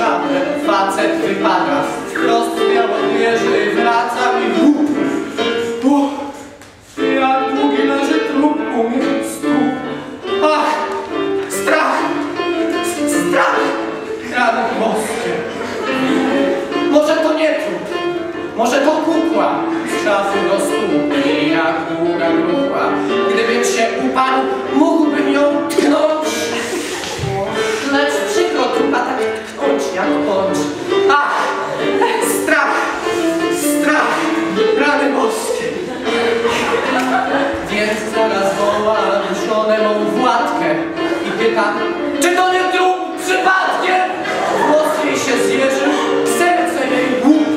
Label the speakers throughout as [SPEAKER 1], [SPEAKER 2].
[SPEAKER 1] rusza, facet wypada. Wprost miał odmierzy, wraca i głup. Puch, jak długi leży trup u mnie stóp. Ach, strach, strach, kradą boskie. Może to nie trup, może to kukła z czasu pyta, czy to nie trup przypadkiem? Głos jej się zjeżył, serce jej głupie.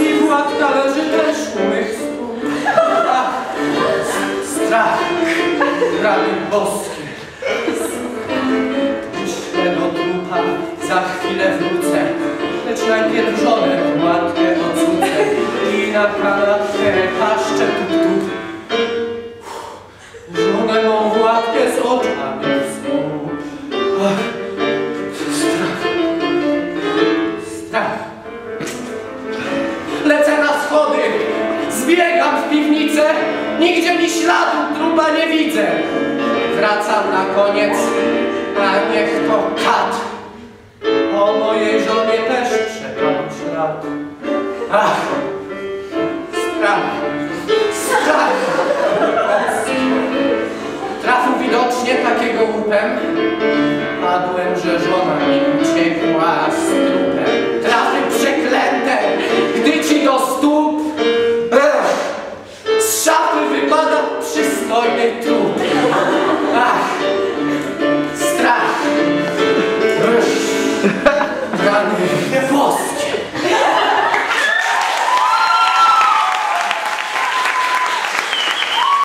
[SPEAKER 1] I Władka leży też u mych stóp. Ach, strach, rany boskie. Myślę do trupa, za chwilę wrócę, lecz najpierw żonę Władkę odrzucę i na z oczami wsnu. Ach. Lecę na schody, zbiegam w piwnicę, nigdzie mi śladu trupa nie widzę. Wracam na koniec, a niech to kat. O mojej żonie też przepadł ślad. Ach, łupem, padłem, że żona mi